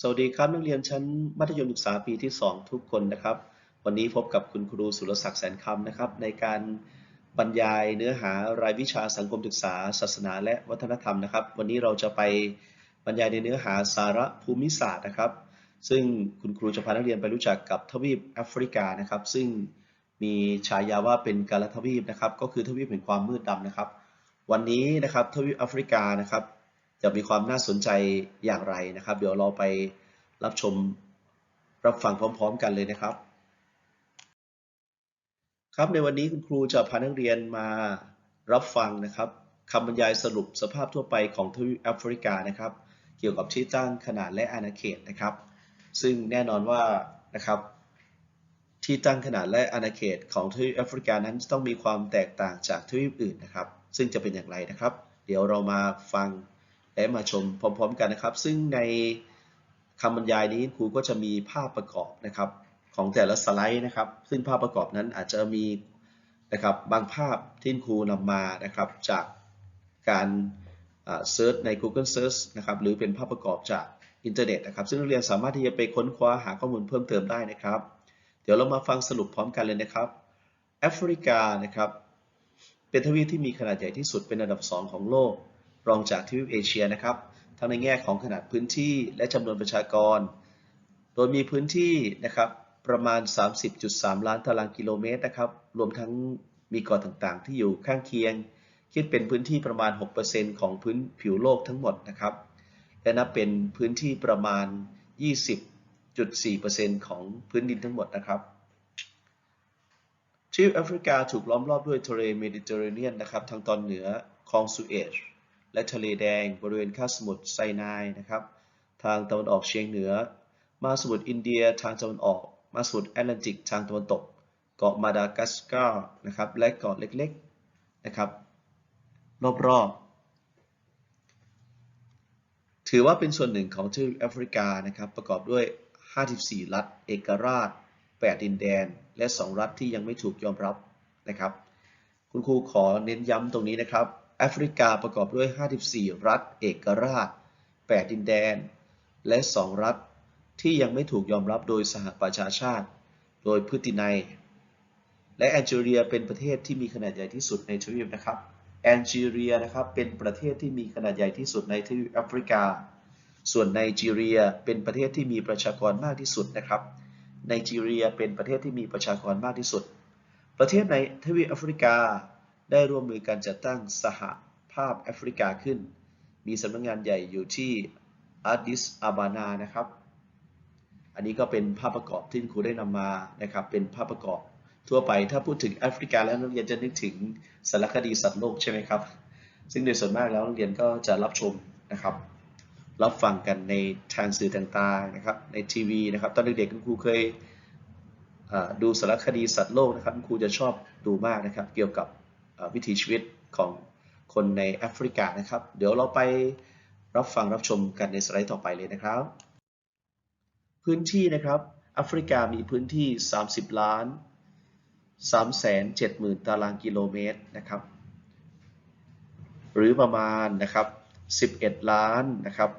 สวัสดีครับนักเรียนชั้นมัธยมศึกษาปีที่ 2 ทุกคนนะครับ วันนี้พบกับคุณครูสุรศักดิ์แสนคำนะครับ ในการบรรยายเนื้อหารายวิชาสังคมศึกษา ศาสนาและวัฒนธรรมนะครับ วันนี้เราจะไปบรรยายในเนื้อหาสาระภูมิศาสตร์นะครับ ซึ่งคุณครูจะพานักเรียนไปรู้จักกับทวีปแอฟริกานะครับ ซึ่งมีฉายาว่าเป็นกาลทวีปนะครับ ก็คือทวีปแห่งความมืดดำนะครับ วันนี้นะครับทวีปแอฟริกานะครับ จะมีความน่าสนใจอย่างไรนะครับ เดี๋ยวเราไปรับชมรับฟังพร้อม ๆ กันเลยนะครับ ครับในวันนี้คุณครูจะพานักเรียนมารับฟังนะครับคำบรรยายสรุปสภาพทั่วไปของทวีปแอฟริกานะครับ เกี่ยวกับที่ตั้งขนาดและอาณาเขตนะครับ ซึ่งแน่นอนว่านะครับ ที่ตั้งขนาดและอาณาเขตของทวีปแอฟริกานั้นต้องมีความแตกต่างจากทวีปอื่นนะครับ ซึ่งจะเป็นอย่างไรนะครับ เดี๋ยวเรามาฟัง และมาชมพร้อม ๆ กันนะครับ ซึ่งในคำบรรยายนี้ครูก็จะมีภาพประกอบนะครับของแต่ละสไลด์นะครับ ซึ่งภาพประกอบนั้นอาจจะมีนะครับบางภาพที่ครูนำมานะครับจากการเซิร์ชใน Google Search นะครับหรือเป็นภาพประกอบจากอินเทอร์เน็ตนะครับ ซึ่งนักเรียนสามารถที่จะไปค้นคว้าหาข้อมูลเพิ่มเติมได้นะครับ เดี๋ยวเรามาฟังสรุปพร้อมกันเลยนะครับแอฟริกานะครับเป็นทวีปที่มีขนาดใหญ่ที่สุดเป็นอันดับ 2 ของโลก รองจากทวีปเอเชียนะครับ ทั้งในแง่ของขนาดพื้นที่และจำนวนประชากร โดยมีพื้นที่นะครับประมาณ 30.3 ล้านตารางกิโลเมตรนะครับ รวมทั้งมีเกาะต่างๆ ที่อยู่ข้างเคียง คิดเป็นพื้นที่ประมาณ 6%ของพื้นผิวโลกทั้งหมดนะครับ และนับเป็นพื้นที่ประมาณ 20.4%ของพื้นดินทั้งหมดนะครับทวีปแอฟริกาถูกล้อมรอบด้วยทะเลเมดิเตอร์เรเนียนนะครับ ทางตอนเหนือคลองสุเอช และทะเลแดง บริเวณคาบสมุทรไซนายนะครับ ทางตะวันออกเฉียงเหนือ มาสมุทรอินเดียทางตะวันออก มาสมุทรแอตแลนติกทางตะวันตก เกาะมาดากัสการ์นะครับ และเกาะเล็กๆนะครับ รอบๆ ถือว่าเป็นส่วนหนึ่งของทวีปแอฟริกานะครับ ประกอบด้วย 54 รัฐ เอกราช 8 ดินแดน และ 2 รัฐที่ยังไม่ถูกยอมรับนะครับ คุณครูขอเน้นย้ำตรงนี้นะครับ แอฟริกาประกอบด้วย 54 รัฐเอกราช 8 ดินแดน และ 2 รัฐที่ยังไม่ถูกยอมรับโดยสหประชาชาติ โดยพฤตินัย และแอนจีเรียเป็นประเทศที่มีขนาดใหญ่ที่สุดในทวีปนะครับ แอนจีเรียนะครับเป็นประเทศที่มีขนาดใหญ่ที่สุดในทวีปแอฟริกา ส่วนไนจีเรียเป็นประเทศที่มีประชากรมากที่สุดนะครับ ไนจีเรียเป็นประเทศที่มีประชากรมากที่สุด ประเทศในทวีปแอฟริกา ได้ร่วมมือกันจัดตั้งสหภาพแอฟริกาขึ้น มีสำนักงงานใหญ่อยู่ที่อาดิสอาบานานะครับ อันนี้ก็เป็นภาพประกอบที่ครูได้นำมานะครับ เป็นภาพประกอบทั่วไป ถ้าพูดถึงแอฟริกาแล้วนักเรียนจะนึกถึงสารคดีสัตว์โลกใช่ไหมครับ ซึ่งโดยส่วนมากแล้วนักเรียนก็จะรับชมนะครับรับฟังกันในทางสื่อต่างๆนะครับ ในทีวีนะครับ ตอนเด็กๆคุณครูเคยดูสารคดีสัตว์โลกนะครับครูจะชอบดูมากนะครับ เกี่ยวกับ วิถีชีวิตของคนในแอฟริกานะครับ เดี๋ยวเราไปรับฟังรับชมกันในสไลด์ต่อไปเลยนะครับ พื้นที่นะครับแอฟริกามีพื้นที่ 30 ล้าน 3 7 0 0 0 0 ตารางกิโลเมตรนะครับ หรือประมาณนะครับ 11 ล้านนะครับ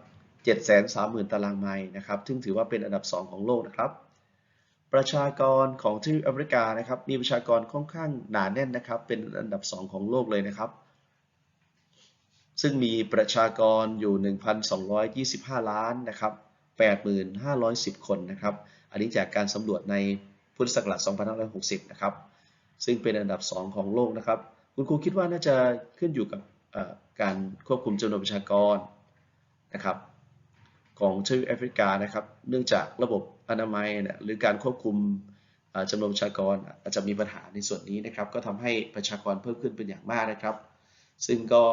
730,000 ตารางไมล์นะครับ ซึ่งถือว่าเป็นอันดับ 2 ของโลกนะครับ ประชากรของที่อเมริกานะครับ มีประชากรค่อนข้างหนาแน่นนะครับ เป็นอันดับ 2 ของโลกเลยนะครับ ซึ่งมีประชากรอยู่ 1,225 ล้านนะครับ 8,510 คนนะครับ อันนี้จากการสำรวจในพุทธศักราช 2560 นะครับ ซึ่งเป็นอันดับ 2 ของโลกนะครับ คุณครูคิดว่าน่าจะขึ้นอยู่กับการควบคุมจำนวนประชากรนะครับ ของทวีปแอฟริกานะครับ เนื่องจากระบบอนามัยนะหรือการควบคุมจำนวนประชากรอาจจะมีปัญหาในส่วนนี้นะครับ ก็ทำให้ประชากรเพิ่มขึ้นเป็นอย่างมากนะครับ ซึ่งก็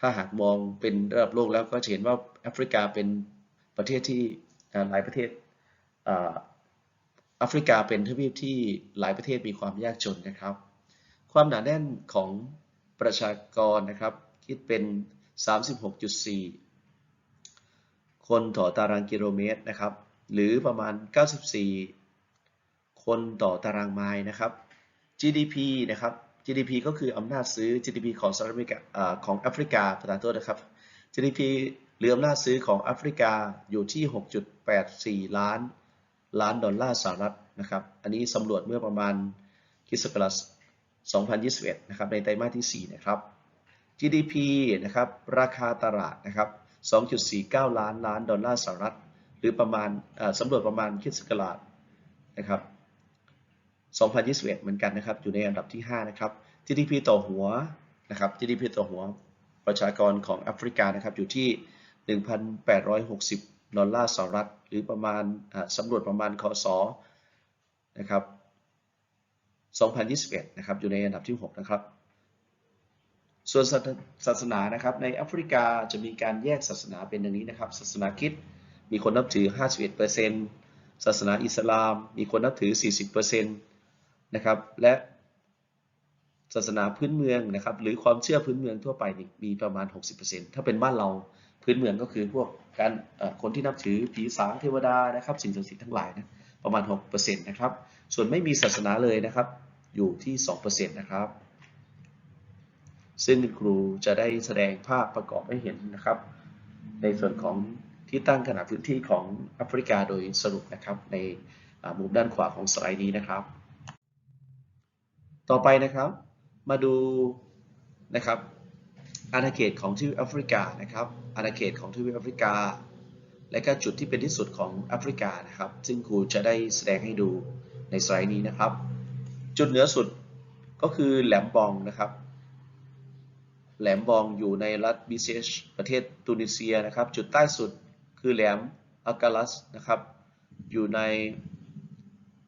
ถ้าหากมองเป็นระดับโลกแล้วก็จะเห็นว่าแอฟริกาเป็นประเทศที่หลายประเทศแอฟริกาเป็นทวีปที่หลายประเทศมีความยากจนนะครับ ความหนาแน่นของประชากรนะครับ คิดเป็น 36.4 คนต่อตารางกิโลเมตรนะครับ หรือประมาณ 94 คนต่อตารางไมล์นะครับ GDP นะครับ GDP ก็คืออำนาจซื้อ GDP ของสหรัฐอเมริกาของแอฟริกาประธานโทษนะครับ GDP หรืออำนาจซื้อของแอฟริกาอยู่ที่ 6.84 ล้านล้านดอลลาร์สหรัฐนะครับ อันนี้สำรวจเมื่อประมาณคิสต์ศักราช2021 นะครับ ในไตรมาสที่ 4 นะครับ GDP นะครับ ราคาตลาดนะครับ 2.49 ล้านล้านดอลลาร์สหรัฐ หรือประมาณสำรวจประมาณคริสกราชนะครับ 2021 เหมือนกันนะครับ อยู่ในอันดับที่ 5 นะครับ GDP ต่อหัวนะครับ GDP ต่อหัวประชากรของแอฟริกานะครับ อยู่ที่ 1,860 ดอลลาร์สหรัฐ หรือประมาณสำรวจประมาณคศนะครับ 2021 นะครับ อยู่ในอันดับที่ 6 นะครับ ส่วนศาสนานะครับในแอฟริกาจะมีการแยกศาสนาเป็นอย่างนี้นะครับ ศาสนาคริสต์มีคนนับถือ 51%ศาสนาอิสลาม มีคนนับถือ 40%นะครับและศาสนาพื้นเมืองนะครับหรือความเชื่อพื้นเมืองทั่วไปมีประมาณ 60%ถ้าเป็นบ้านเราพื้นเมืองก็คือพวกการคนที่นับถือผีสางเทวดานะครับสิ่งศักดิ์สิทธิ์ทั้งหลายนะประมาณ 6%นะครับส่วนไม่มีศาสนาเลยนะครับอยู่ที่ 2%นะครับ ซึ่งครูจะได้แสดงภาพประกอบให้เห็นนะครับ ในส่วนของที่ตั้งขนาดพื้นที่ของแอฟริกาโดยสรุปนะครับในมุมด้านขวาของสไลด์นี้นะครับ ต่อไปนะครับ มาดูนะครับอาณาเขตของทวีปแอฟริกานะครับอาณาเขตของทวีปแอฟริกา และก็จุดที่เป็นที่สุดของแอฟริกานะครับ ซึ่งครูจะได้แสดงให้ดูในสไลด์นี้นะครับ จุดเหนือสุดก็คือแหลมบองนะครับ แหลมบองอยู่ในรัฐบิเซชประเทศตูนิเซียนะครับ จุดใต้สุดคือแหลมอากาลัสนะครับ อยู่ใน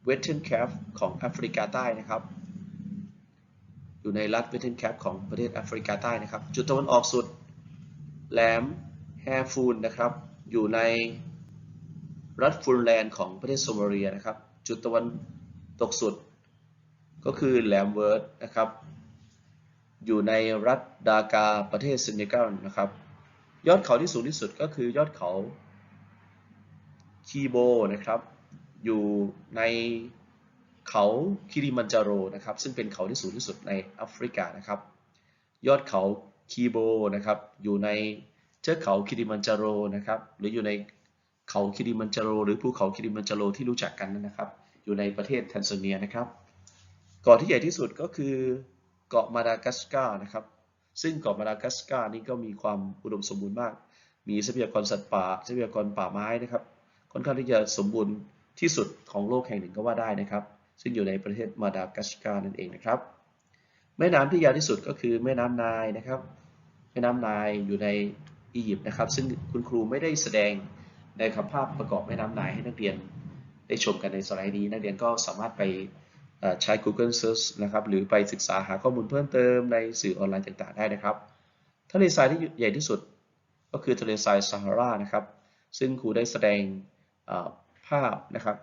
เวสเทิร์นแคฟของแอฟริกาใต้นะครับ อยู่ในรัฐเวสเทิร์นแคฟของประเทศแอฟริกาใต้นะครับ จุดตะวันออกสุด แหลมแฮฟูนนะครับ อยู่ในรัฐฟูลแลนด์ของประเทศโซมาเลียนะครับ จุดตะวันตกสุด ก็คือแหลมเวิร์ดนะครับ อยู่ในรัฐดากาประเทศเซเนกัลนะครับ ยอดเขาที่สูงที่สุดก็คือยอดเขาคีโบนะครับ อยู่ในเขาคิริมันจาโรนะครับ ซึ่งเป็นเขาที่สูงที่สุดในแอฟริกานะครับ ยอดเขาคีโบนะครับอยู่ในเทือกเขาคิริมันจาโรนะครับ หรืออยู่ในเขาคิริมันจาโร หรือภูเขาคิริมันจาโรที่รู้จักกันนะครับ อยู่ในประเทศแทนซาเนียนะครับเกาะที่ใหญ่ที่สุดก็คือ เกาะมาดากัสการ์นะครับ ซึ่งเกาะมาดากัสการ์นี้ก็มีความอุดมสมบูรณ์มาก มีทรัพยากรสัตว์ป่าทรัพยากรป่าไม้นะครับ ค่อนข้างที่จะสมบูรณ์ที่สุดของโลกแห่งหนึ่งก็ว่าได้นะครับ ซึ่งอยู่ในประเทศมาดากัสการ์นั่นเองนะครับ แม่น้ำที่ยาวที่สุดก็คือแม่น้ำไนายนะครับ แม่น้ำไนายอยู่ในอียิปต์นะครับ ซึ่งคุณครูไม่ได้แสดงในคำภาพประกอบแม่น้ำไนายให้นักเรียนได้ชมกันในสไลด์นี้ นักเรียนก็สามารถไป ใช้ Google Search นะครับ หรือไปศึกษาหาข้อมูลเพิ่มเติมในสื่อออนไลน์ต่างๆ ได้นะครับทะเลทรายที่ใหญ่ที่สุดก็คือทะเลทรายซาฮารานะครับ ซึ่งครูได้แสดงภาพนะครับ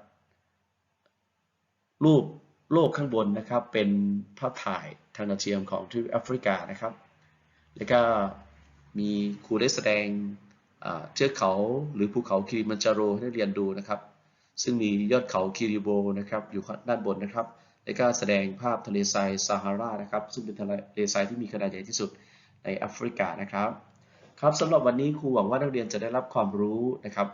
รูปโลกข้างบนนะครับ เป็นภาพถ่ายทางดาวเทียมของทวีปแอฟริกานะครับ แล้วก็มีครูได้แสดงเทือกเขาหรือภูเขาคิริมันจาโรให้นักเรียนดูนะครับ ซึ่งมียอดเขาคิริโบนะครับอยู่ด้านบนนะครับ และก็แสดงภาพทะเลทรายซาฮารานะครับ ซึ่งเป็นทะเลทรายที่มีขนาดใหญ่ที่สุดในแอฟริกานะครับ ครับสำหรับวันนี้ครูหวังว่านักเรียนจะได้รับความรู้นะครับ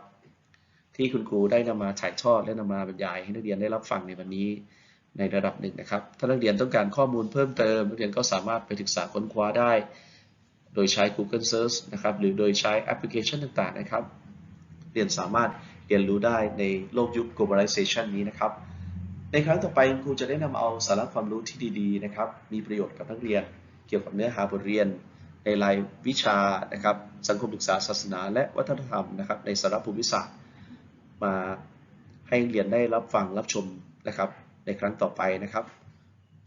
ที่คุณครูได้นำมาถ่ายทอดและนำมาบรรยายให้นักเรียนได้รับฟังในวันนี้ในระดับหนึ่งนะครับ ถ้านักเรียนต้องการข้อมูลเพิ่มเติม นักเรียนก็สามารถไปศึกษาค้นคว้าได้ โดยใช้ Google Search นะครับ หรือโดยใช้แอปพลิเคชันต่างๆนะครับ เรียนสามารถเรียนรู้ได้ในโลกยุค globalization นี้นะครับ ในครั้งต่อไปครูจะได้นำเอาสาระความรู้ที่ดีๆนะครับ มีประโยชน์กับนักเรียน เกี่ยวกับเนื้อหาบทเรียน ในรายวิชานะครับ สังคมศึกษาศาสนา และวัฒนธรรมนะครับ ในสาระภูมิศาสตร์ มาให้เรียนได้รับฟังรับชมนะครับ ในครั้งต่อไปนะครับ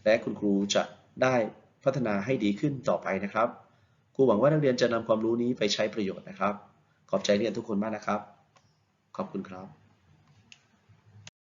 และคุณครูจะได้พัฒนาให้ดีขึ้นต่อไปนะครับครูหวังว่านักเรียนจะนำความรู้นี้ไปใช้ประโยชน์นะครับ ขอบใจเรียนทุกคนมากนะครับ ขอบคุณครับ